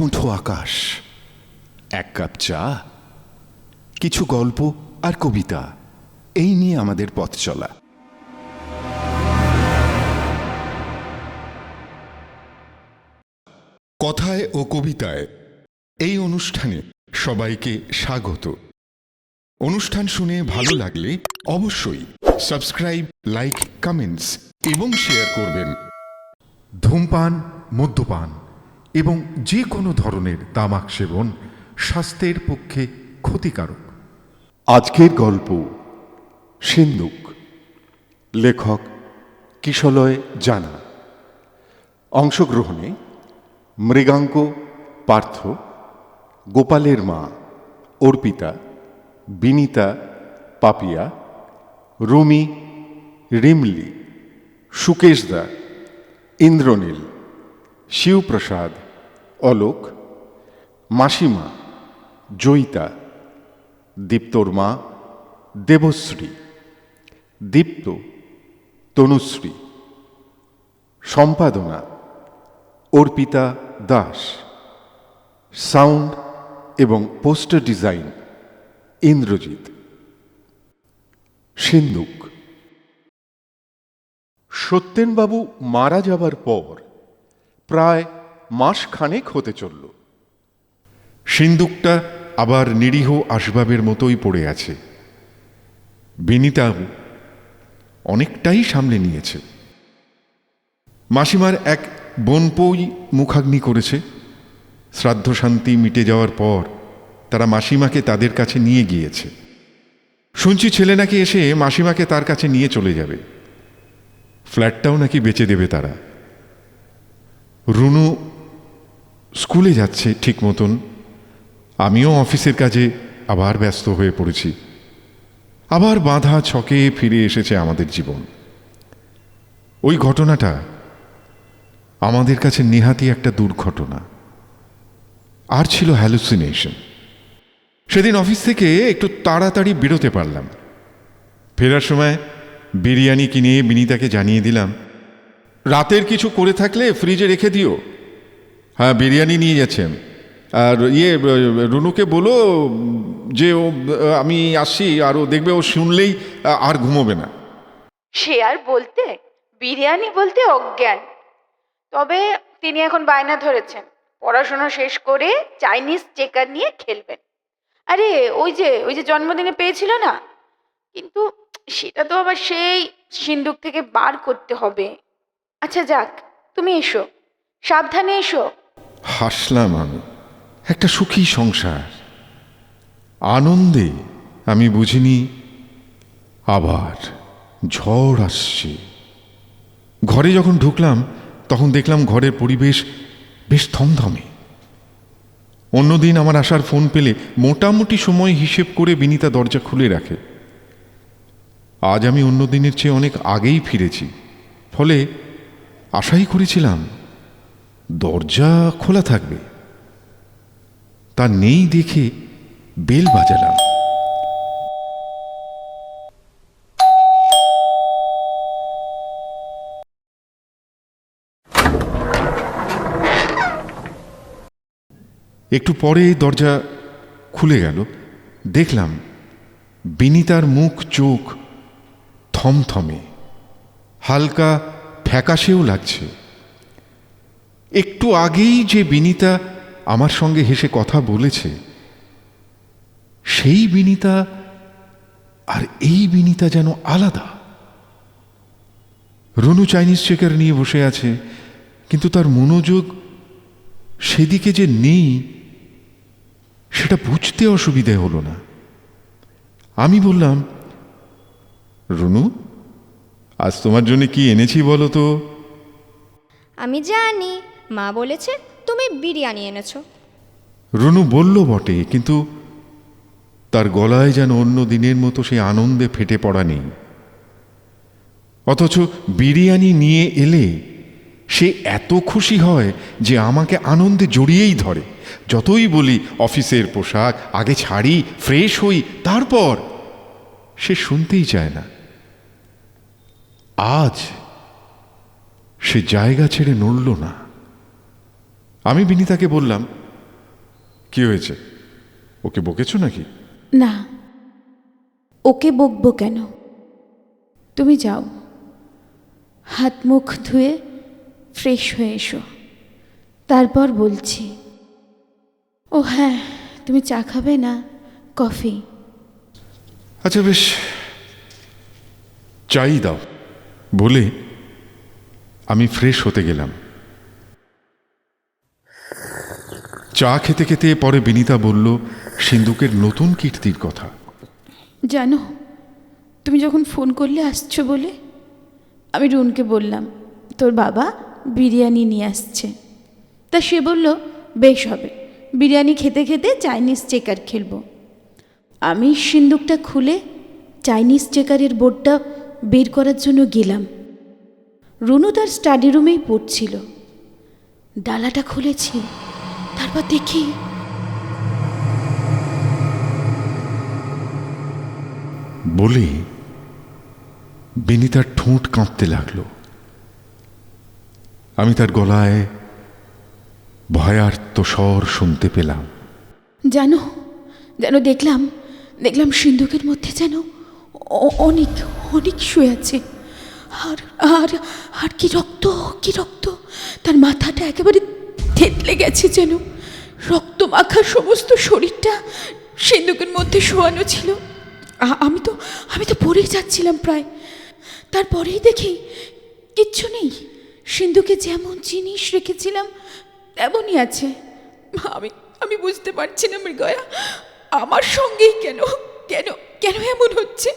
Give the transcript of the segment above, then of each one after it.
মুঠো আকাশ, এক কাপ চা, কিছু গল্প আর কবিতা। এই নিয়ে আমাদের পথ চলা। কথায় ও কবিতায় এই অনুষ্ঠানে সবাইকে স্বাগত। অনুষ্ঠান শুনে ভালো লাগলে অবশ্যই সাবস্ক্রাইব, লাইক, কমেন্টস এবং শেয়ার করবেন। ধূমপান, মদ্যপান। এবং যে কোনো ধরনের তামাক সেবন স্বাস্থ্যের পক্ষে ক্ষতিকারক। আজকের গল্প সিন্দুক লেখক কিশলয় জানা। অংশগ্রহণে মৃগাঙ্ক পার্থ, গোপালের মা অর্পিতা, বিনিতা পাপিয়া, রুমি রিমলি সুকেশদা ইন্দ্রনীল, শিবপ্রসাদ অলোক, মাসিমা, জয়িতা, দীপ্তর মা, দেবশ্রী, দীপ্ত, তনুশ্রী, সম্পাদনা, অর্পিতা দাস, সাউন্ড এবং পোস্টার ডিজাইন, ইন্দ্রজিৎ। সিন্দুক সত্যেনবাবু মারা যাবার পর প্রায় মাস খানেক হতে চলল। সিন্দুকটা আবার নিরীহ আসবাবের মতোই পড়ে আছে। বিনিতাও অনেকটাই সামলে নিয়েছে। মাসিমার এক বোনপই মুখাগ্নি করেছে। শ্রাদ্ধ শান্তি মিটে যাওয়ার পর তারা মাসিমাকে তাদের কাছে নিয়ে গিয়েছে। শুনছি ছেলে নাকি এসে মাসিমাকে তার কাছে নিয়ে চলে যাবে। ফ্ল্যাটটাও নাকি বেচে দেবে তারা। রুনু স্কুলে যাচ্ছে ঠিক মতন, আমিও অফিসের কাজে আবার ব্যস্ত হয়ে পড়েছি। আবার বাঁধা ছকে ফিরে এসেছে আমাদের জীবন। ওই ঘটনাটা আমাদের কাছে নেহাতি একটা দুর্ঘটনা। আর ছিল হ্যালুসিনেশন সেদিন অফিস থেকে একটু তাড়াতাড়ি বেরোতে পারলাম। ফেরার সময় বিরিয়ানি কিনে বিনিতাকে জানিয়ে দিলাম, রাতের কিছু করে থাকলে ফ্রিজে রেখে দিও। হ্যাঁ বিরিয়ানি নিয়ে যাচ্ছেন আর ইয়ে রুনুকে বলো যে ও, আমি আসি, আর ও দেখবে ও শুনলেই, আর ঘুমোবে না। সে আর বলতে, বিরিয়ানি বলতে অজ্ঞান। তবে তিনি এখন বায়না ধরেছেন, পড়াশোনা শেষ করে চাইনিজ চেকার নিয়ে খেলবেন। আরে, ওই যে ওই যে জন্মদিনে পেয়েছিল না? কিন্তু সেটা তো আবার সেই সিন্দুক থেকে বার করতে হবে। আচ্ছা যাক, তুমি এসো। সাবধানে এসো। হাসলাম আমি। একটা সুখী সংসার। আনন্দে আমি বুঝিনি, আবার ঝড় আসছে। ঘরে যখন ঢুকলাম, তখন দেখলাম ঘরের পরিবেশ বেশ থমথমে। অন্যদিন আমার আসার ফোন পেলে মোটামুটি সময় হিসেব করে বিনিতা দরজা খুলে রাখে। আজ আমি অন্য দিনের চেয়ে অনেক আগেই ফিরেছি। ফলে আশাই করেছিলাম দরজা খোলা থাকবে। তা নেই দেখে বেল বাজালাম। একটু পরে দরজা খুলে গেল। দেখলাম বিনিতার মুখ চোখ থমথমে। হালকা ফ্যাকাশেও লাগছে। একটু আগেই যে বিনিতা আমার সঙ্গে হেসে কথা বলেছে, সেই বিনিতা আর এই বিনিতা যেন আলাদা। রনু চাইনিজ চেকার নিয়ে বসে আছে, কিন্তু তার মনোযোগ সেদিকে যে নেই, সেটা বুঝতে অসুবিধে হলো না। আমি বললাম, রনু, আজ তোমার জন্য কি এনেছি বলো তো? আমি জানি মা বলেছে, তুমি বিরিয়ানি এনেছো। রনু বলল বটে, কিন্তু তার গলায় যেন অন্য দিনের মতো সেই আনন্দে ফেটে পড়া নেই। অথচ বিরিয়ানি নিয়ে এলে সে এত খুশি হয় যে আমাকে আনন্দে জড়িয়েই ধরে। যতই বলি, অফিসের পোশাক, আগে ছাড়ি, ফ্রেশ হই, তারপর? সে শুনতেই চায় না। আজ সে জায়গা ছেড়ে নড়ল না। আমি বিনিতাকে বললাম কি হয়েছে? ওকে বকেছো নাকি? না ওকে বকবো কেন? তুমি যাও। হাত মুখ ধুয়ে ফ্রেশ হয়ে এসো। তারপর বলছি ও হ্যাঁ তুমি চা খাবে না? কফি? আচ্ছা বেশ। চাই দাও। বলে আমি ফ্রেশ হতে গেলাম। চা খেতে খেতে পরে বিনিতা বলল, সিন্ধুকের নতুন কীর্তির কথা। জানো, তুমি যখন ফোন করলে আসছো বলে, আমি রুনকে বললাম, তোর বাবা বিরিয়ানি নিয়ে আসছে। তা সে বলল, বেশ হবে, বিরিয়ানি খেতে খেতে চাইনিজ চেকার খেলব। আমি সিন্দুকটা খুলে চাইনিজ চেকারের বোর্ডটা বের করার জন্য গেলাম। রুনু তার স্টাডি রুমেই পড়ছিল। ডালাটা খুলেছি। তারপর দেখি বলে বিনিতার ঠোঁট কাঁপতে লাগল। আমি তার গলায় ভয়ার্ত স্বর শুনতে পেলাম। জানো যেন দেখলাম দেখলাম সিন্ধুকের মধ্যে যেন অনেক অনেক শুয়ে আছে। আর আর আর কি রক্ত কি রক্ত তার মাথাটা একেবারে থেতলে গেছে যেন। রক্ত মাখা সমস্ত শরীরটা সিন্ধুকের মধ্যে শোয়ানো ছিল। আমি তো আমি তো পড়েই যাচ্ছিলাম প্রায়। তারপরেই দেখি কিচ্ছু নেই। সিন্ধুকে যেমন জিনিস রেখেছিলাম, তেমনই আছে। আমি আমি বুঝতে পারছি না মৃগয়া, আমার সঙ্গেই কেন কেন কেন এমন হচ্ছে?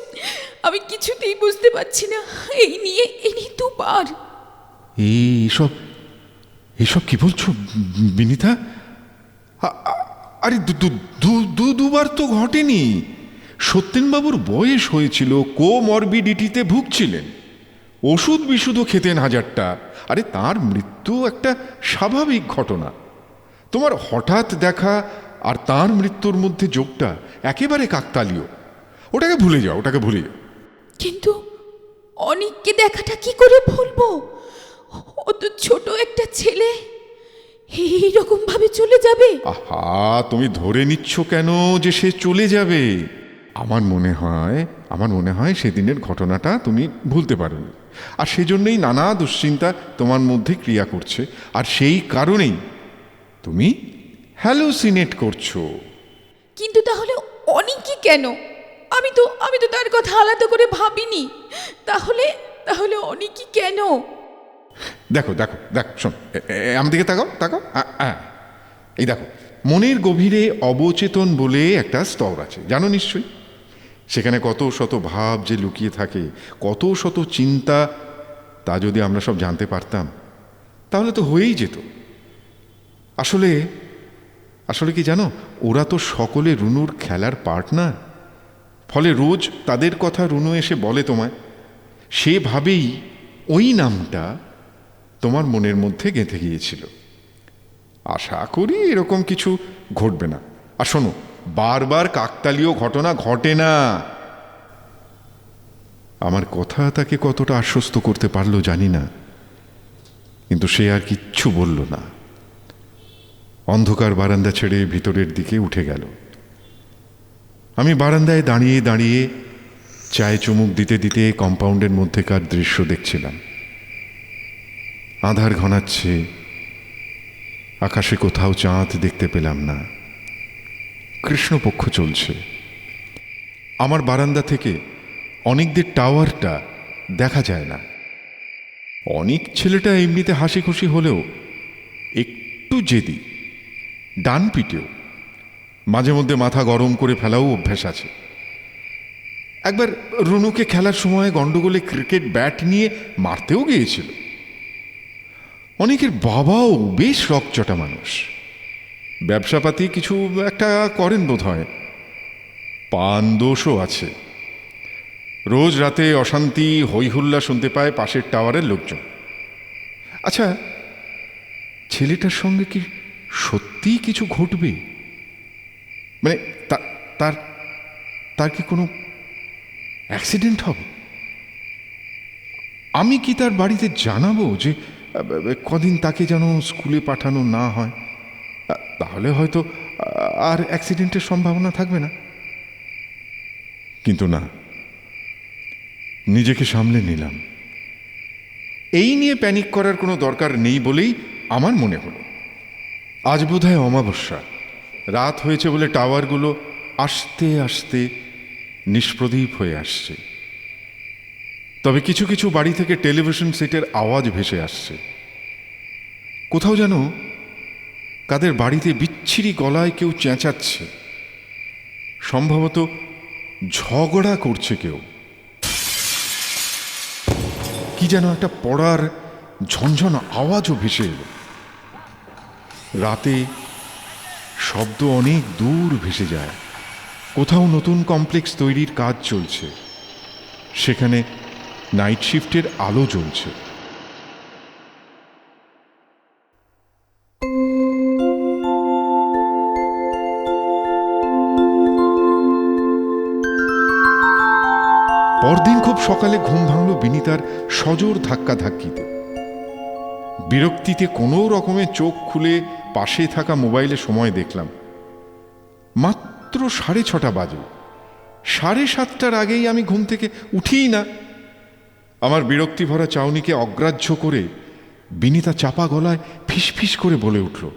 আমি কিছুতেই বুঝতে পারছি না। এই নিয়ে এই নিয়ে দুবার। এই এসব কি বলছো, বিনিতা? আরে দুবার তো ঘটেনি। সত্যেনবাবুর বয়স হয়েছিল, কোমরবিডিটিতে ভুগছিলেন। ওষুধ বিশুধও খেতেন হাজারটা। আরে তার মৃত্যু একটা স্বাভাবিক ঘটনা। তোমার হঠাৎ দেখা আর তার মৃত্যুর মধ্যে যোগটা একেবারে কাকতালীয়। ওটাকে ভুলে যাও, ওটাকে ভুলে যাও। কিন্তু অনেককে দেখাটা কি করে ভুলবো? ও তো ছোট একটা ছেলে। এইরকম ভাবে চলে যাবে? আহা তুমি ধরে নিচ্ছ কেন যে সে চলে যাবে? আমার মনে হয় আমার মনে হয় সেদিনের ঘটনাটা তুমি ভুলতে পারোনি। আর সেজন্যই নানা দুশ্চিন্তা তোমার মধ্যে ক্রিয়া করছে। আর সেই কারণেই তুমি হ্যালোসিনেট করছ। কিন্তু তাহলে অনেকই কেন? আমি তো আমি তো তার কথা আলাদা করে ভাবিনি। তাহলে তাহলে অনেকই কেন? দেখো দেখো দেখো, শোন আমার দিকে তাকাও তাকাও হ্যাঁ। এই দেখো, মনের গভীরে অবচেতন বলে একটা স্তর আছে, জানো নিশ্চয়ই সেখানে কত শত ভাব যে লুকিয়ে থাকে, কত শত চিন্তা, তা যদি আমরা সব জানতে পারতাম, তাহলে তো হয়েই যেত আসলে আসলে কি জানো, ওরা তো সকলে রুনুর খেলার পার্টনার, ফলে রোজ তাদের কথা রুনু এসে বলে তোমায়, সেভাবেই ওই নামটা তোমার মনের মধ্যে গেঁথে গিয়েছিল। আশা করি এরকম কিছু ঘটবে না। আর শোনো, বারবার কাকতালীয় ঘটনা ঘটে না। আমার কথা তাকে কতটা আশ্বস্ত করতে পারল জানি না। কিন্তু সে আর কিচ্ছু বলল না। অন্ধকার বারান্দা ছেড়ে ভিতরের দিকে উঠে গেল। আমি বারান্দায় দাঁড়িয়ে দাঁড়িয়ে চায়ে চুমুক দিতে দিতে কম্পাউন্ডের মধ্যেকার দৃশ্য দেখছিলাম। আধার ঘনাচ্ছে, আকাশে কোথাও চাঁদ দেখতে পেলাম না। কৃষ্ণপক্ষ চলছে। আমার বারান্দা থেকে অনেকদের টাওয়ারটা দেখা যায় না। অনেক ছেলেটা এমনিতে হাসি খুশি হলেও একটু জেদি ডান পিটেও মাঝে মধ্যে মাথা গরম করে ফেলাও অভ্যাস আছে। একবার রুনুকে খেলার সময় গন্ডগোলে ক্রিকেট ব্যাট নিয়ে মারতেও গিয়েছিল। অনেকের বাবাও বেশ রকচটা মানুষ। ব্যবসাপাতি কিছু একটা করেন বোধ হয় পান দোষও আছে। রোজ রাতে অশান্তি হইহুল্লা শুনতে পায় পাশের টাওয়ারের লোকজন। আচ্ছা ছেলেটার সঙ্গে কি সত্যিই কিছু ঘটবে? মানে তার তার কি কোনো অ্যাক্সিডেন্ট হবে? আমি কি তার বাড়িতে জানাব যে কদিন তাকে যেন স্কুলে পাঠানো না হয় তাহলে হয়তো আর অ্যাক্সিডেন্টের সম্ভাবনা থাকবে না। কিন্তু না, নিজেকে সামলে নিলাম। এই নিয়ে প্যানিক করার কোনো দরকার নেই বলেই আমার মনে হলো। আজ বোধহয় অমাবস্যা, রাত হয়েছে বলে টাওয়ারগুলো আস্তে আস্তে নিষ্প্রদীপ হয়ে আসছে। তবে কিছু কিছু বাড়ি থেকে টেলিভিশন সেটের আওয়াজ ভেসে আসছে। কোথাও যেন কাদের বাড়িতে বিচ্ছিরি গলায় কেউ চেঁচাচ্ছে। সম্ভবত ঝগড়া করছে কেউ। কি যেন একটা পড়ার ঝনঝন আওয়াজও ভেসে এলো। রাতে শব্দ অনেক দূর ভেসে যায়। কোথাও নতুন কমপ্লেক্স তৈরির কাজ চলছে। সেখানে নাইট শিফটের আলো জ্বলছে। পরদিন খুব সকালে ঘুম ভাঙল বিনিতার সজোর ধাক্কা ধাক্কিতে। বিরক্তিতে কোনো রকমে চোখ খুলে পাশে থাকা মোবাইলে সময় দেখলাম। মাত্র সাড়ে ছটা বাজে। সাড়ে সাতটার আগেই আমি ঘুম থেকে উঠিই না। আমার বিরক্তি ভরা চাউনিকে অগ্রাহ্য করে বিনিতা চাপা গলায় ফিসফিস করে বলে উঠল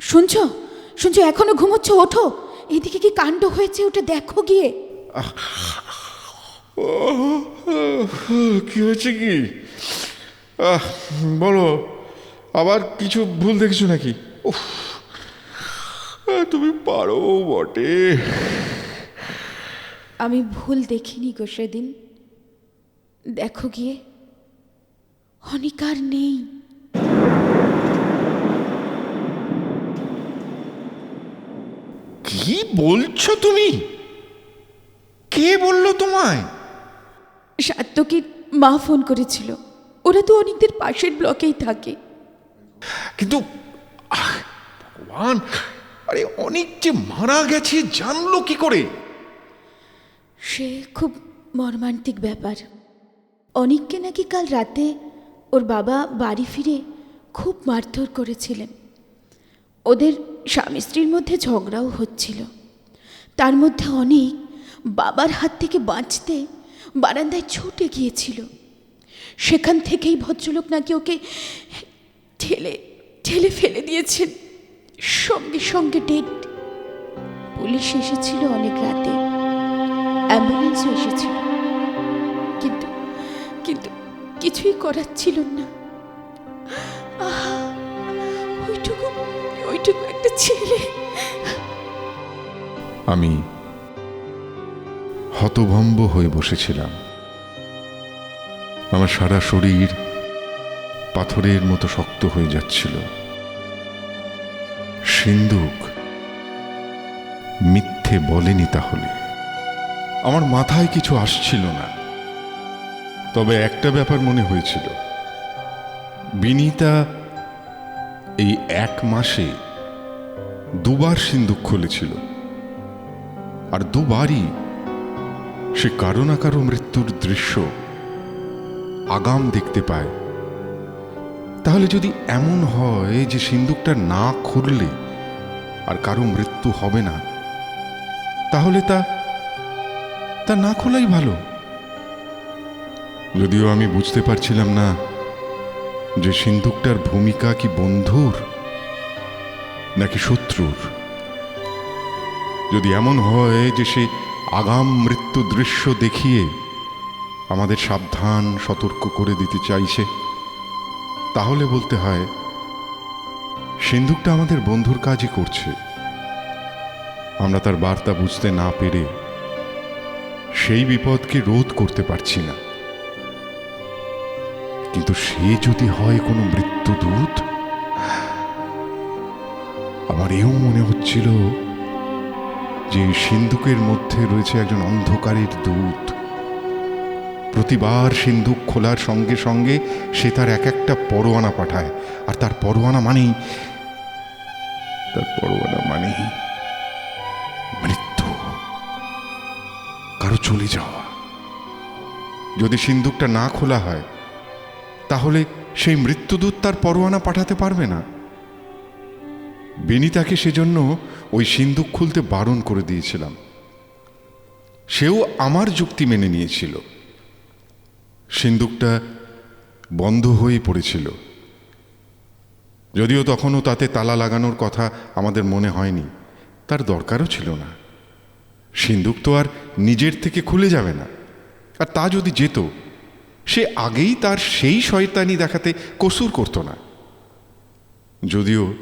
শুনছো? শুনছো এখনও ঘুমোচ্ছ? ওঠো। এদিকে কি কাণ্ড হয়েছে ওটা দেখো গিয়ে। কি হয়েছে কি? আহ, বলো আবার কিছু ভুল দেখেছ নাকি? তুমি পারো বটে। আমি ভুল দেখিনি গো সেদিন। দেখো গিয়ে অনিকার নেই। কি বলছো তুমি? কে বলল তোমায়? সাত্তকীর মা ফোন করেছিল। ওরা তো অনেকদের পাশের ব্লকেই থাকে। কিন্তু ভগবান আরে অনেক যে মারা গেছে জানলো কি করে? সে খুব মর্মান্তিক ব্যাপার। অনিককে নাকি কাল রাতে ওর বাবা বাড়ি ফিরে খুব মারধর করেছিলেন। ওদের স্বামী স্ত্রীর মধ্যে ঝগড়াও হচ্ছিল। তার মধ্যে অনেক বাবার হাত থেকে বাঁচতে বারান্দায় ছুটে গিয়েছিল। সেখান থেকেই ভদ্রলোক নাকি ওকে ঠেলে ঠেলে ফেলে দিয়েছেন। সঙ্গে সঙ্গে ডেট পুলিশ এসেছিল অনেক রাতে। অ্যাম্বুলেন্সও এসেছিল। কিছুই করার ছিল না। ওইটুকু ওইটুকু একটা ছেলে। আমি হতভম্ব হয়ে বসেছিলাম। আমার সারা শরীর পাথরের মতো শক্ত হয়ে যাচ্ছিল। সিন্দুক মিথ্যে বলেনি তাহলে। আমার মাথায় কিছু আসছিল না। তবে একটা ব্যাপার মনে হয়েছিল। বিনীতা এই এক মাসে দুবার সিন্দুক খুলেছিল। আর দুবারই সে কারও না কারও মৃত্যুর দৃশ্য আগাম দেখতে পায়। তাহলে যদি এমন হয় যে সিন্দুকটা না খুললে আর কারও মৃত্যু হবে না, তাহলে তা তা না খোলাই ভালো। যদিও আমি বুঝতে পারছিলাম না যে সিন্দুকটার ভূমিকা কি বন্ধুর নাকি শত্রুর। যদি এমন হয় যে সে আগাম মৃত্যু দৃশ্য দেখিয়ে আমাদের সাবধান, সতর্ক করে দিতে চাইছে, তাহলে বলতে হয়, সিন্ধুকটা আমাদের বন্ধুর কাজই করছে। আমরা তার বার্তা বুঝতে না পেরে সেই বিপদকে রোধ করতে পারছি না। কিন্তু সে যদি হয় কোনো মৃত্যুদূত? আমার এও মনে হচ্ছিল যে সিন্ধুকের মধ্যে রয়েছে একজন অন্ধকারের দূত। প্রতিবার সিন্ধুক খোলার সঙ্গে সঙ্গে সে তার এক একটা পরোয়ানা পাঠায়। আর তার পরোয়ানা মানেই, তার পরোয়ানা মানেই মৃত্যু। কারও চলে যাওয়া। যদি সিন্ধুকটা না খোলা হয় তাহলে সেই মৃত্যুদূত তার পরোয়ানা পাঠাতে পারবে না? বিনিতাকে সেজন্য ওই সিন্দুক খুলতে বারণ করে দিয়েছিলাম। সেও আমার যুক্তি মেনে নিয়েছিল। সিন্দুকটা বন্ধ হয়ে পড়েছিল। যদিও তখনও তাতে তালা লাগানোর কথা আমাদের মনে হয়নি, তার দরকারও ছিল না। সিন্দুক তো আর নিজের থেকে খুলে যাবে না। আর তা যদি যেত সে আগেই তার সেই শয়তানি দেখাতে কসুর করতো না। যদিও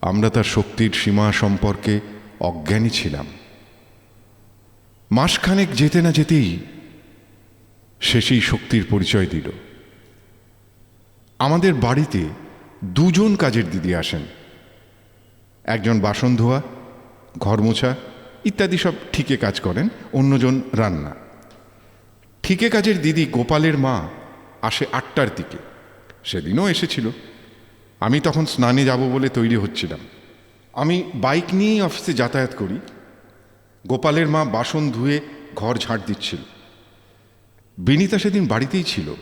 আমরা তার শক্তির সীমা সম্পর্কে অজ্ঞানী ছিলাম। মাসখানেক যেতে না যেতেই সে সেই শক্তির পরিচয় দিল। আমাদের বাড়িতে দুজন কাজের দিদি আসেন। একজন বাসন ধোয়া ঘর মোছা ইত্যাদি সব ঠিকে কাজ করেন, অন্যজন রান্না। ঠিকে কাজের দিদি গোপালের মা আসে আটটার দিকে। সেদিনও এসেছিল। আমি তখন স্নানে যাব বলে তৈরি হচ্ছিলাম। আমি বাইক নিয়েই অফিসে যাতায়াত করি। গোপালের মা বাসন ধুয়ে ঘর ঝাড় দিচ্ছিল। বিনিতা সেদিন বাড়িতেই ছিল।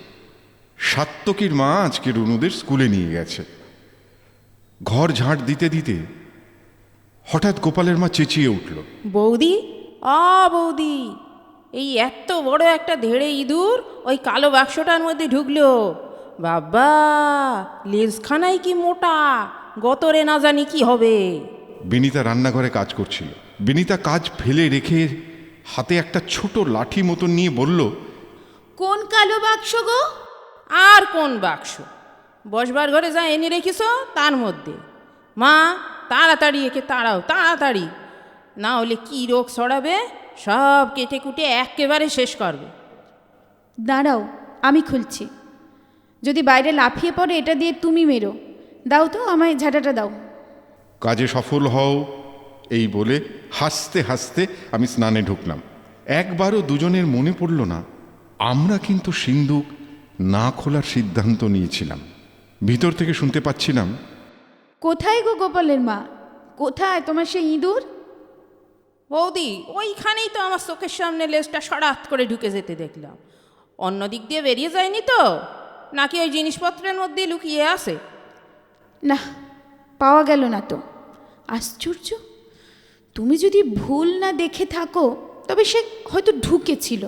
সাত্তকীর মা আজকে রুনুদের স্কুলে নিয়ে গেছে। ঘর ঝাঁট দিতে দিতে হঠাৎ গোপালের মা চেঁচিয়ে উঠল। বৌদি, আ বৌদি। এই এত বড় একটা ধেড়ে ইঁদুর ওই কালো বাক্সটার মধ্যে ঢুকলো। বাবা লেজখানাই কি মোটা? গতরে না জানি কি হবে। বিনিতা রান্নাঘরে কাজ করছিল। বিনিতা কাজ ফেলে রেখে হাতে একটা ছোট লাঠি মতন নিয়ে বলল কোন কালো বাক্স গো? আর কোন বাক্স? বসবার ঘরে যা এনে রেখেছ তার মধ্যে। মা তাড়াতাড়ি একে তাড়াও তাড়াতাড়ি। না হলে কি রোগ ছড়াবে? সব কেটে কুটে একেবারে শেষ করবে। দাঁড়াও আমি খুলছি। যদি বাইরে লাফিয়ে পড়ে এটা দিয়ে তুমি মেরো। দাও তো আমায় ঝাঁটাটা দাও। কাজে সফল হও এই বলে হাসতে হাসতে আমি স্নানে ঢুকলাম। একবারও দুজনের মনে পড়ল না আমরা কিন্তু সিন্ধুক না খোলার সিদ্ধান্ত নিয়েছিলাম। ভিতর থেকে শুনতে পাচ্ছিলাম কোথায় গো গোপালের মা? কোথায় তোমার সেই ইঁদুর? বৌদি ওইখানেই তো আমার চোখের সামনে লেজটা সরাত করে ঢুকে যেতে দেখলাম। অন্য দিক দিয়ে বেরিয়ে যায়নি তো? নাকি ওই জিনিসপত্রের মধ্যে লুকিয়ে আছে? না পাওয়া গেল না তো। আশ্চর্য তুমি যদি ভুল না দেখে থাকো তবে সে হয়তো ঢুকেছিল।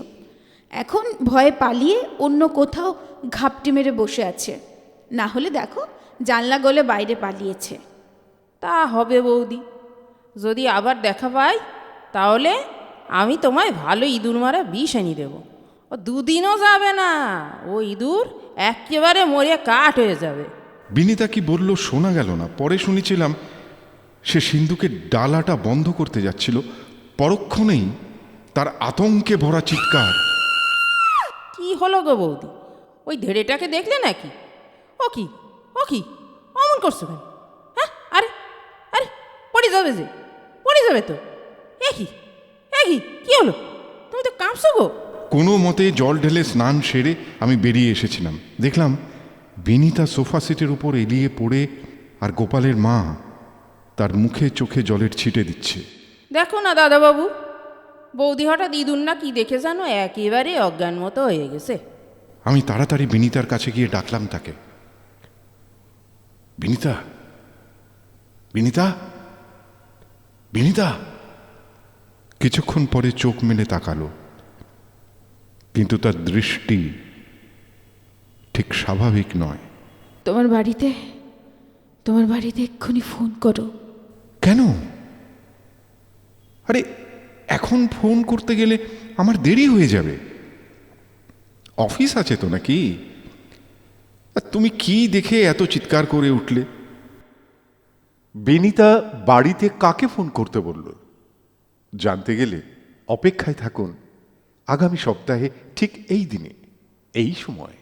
এখন ভয়ে পালিয়ে অন্য কোথাও ঘাপটি মেরে বসে আছে। না হলে দেখো জানলা গলে বাইরে পালিয়েছে। তা হবে বৌদি। যদি আবার দেখা পাই তাহলে আমি তোমায় ভালো ইঁদুর মারা বিষ এনে দেবো। ও দুদিনও যাবে না। ও ইঁদুর একেবারে মরে কাঠ হয়ে যাবে। বিনিতা কি বলল শোনা গেল না। পরে শুনেছিলাম সে সিন্ধুকে ডালাটা বন্ধ করতে যাচ্ছিল। পরক্ষণেই তার আতঙ্কে ভরা চিৎকার। কি হলো গো বৌদি? ওই ধেড়েটাকে দেখলে নাকি? ও কি? ও কি? অমন করছ কেন? হ্যাঁ? আরে আরে পড়ে যাবে যে পড়ে যাবে তো। কি? এ কি? কি হলো? তুমি তো কাঁপছো গো। কোনো মতে জল ঢেলে স্নান সেরে আমি বেরিয়ে এসেছিলাম। দেখলাম বিনিতা সোফা সেটের উপর এলিয়ে পড়ে আর গোপালের মা তার মুখে চোখে জলের ছিটে দিচ্ছে। দেখো না দাদাবাবু বৌদি হঠাৎ ইঁদুর না কি দেখে জানো? একেবারে অজ্ঞান মতো হয়ে গেছে। আমি তাড়াতাড়ি বিনিতার কাছে গিয়ে ডাকলাম তাকে। বিনিতা? বিনিতা? বিনিতা? কিছুক্ষণ পরে চোখ মেলে তাকালো। কিন্তু তার দৃষ্টি ঠিক স্বাভাবিক নয়। তোমার বাড়িতে তোমার বাড়িতে এক্ষুনি ফোন করো। কেন? আরে এখন ফোন করতে গেলে আমার দেরি হয়ে যাবে। অফিস আছে তো নাকি? আর তুমি কি দেখে এত চিৎকার করে উঠলে? বেনিতা বাড়িতে কাকে ফোন করতে বলল? জানতে গেলে অপেক্ষায় থাকুন। আগামী সপ্তাহে ঠিক এই দিনে এই সময়।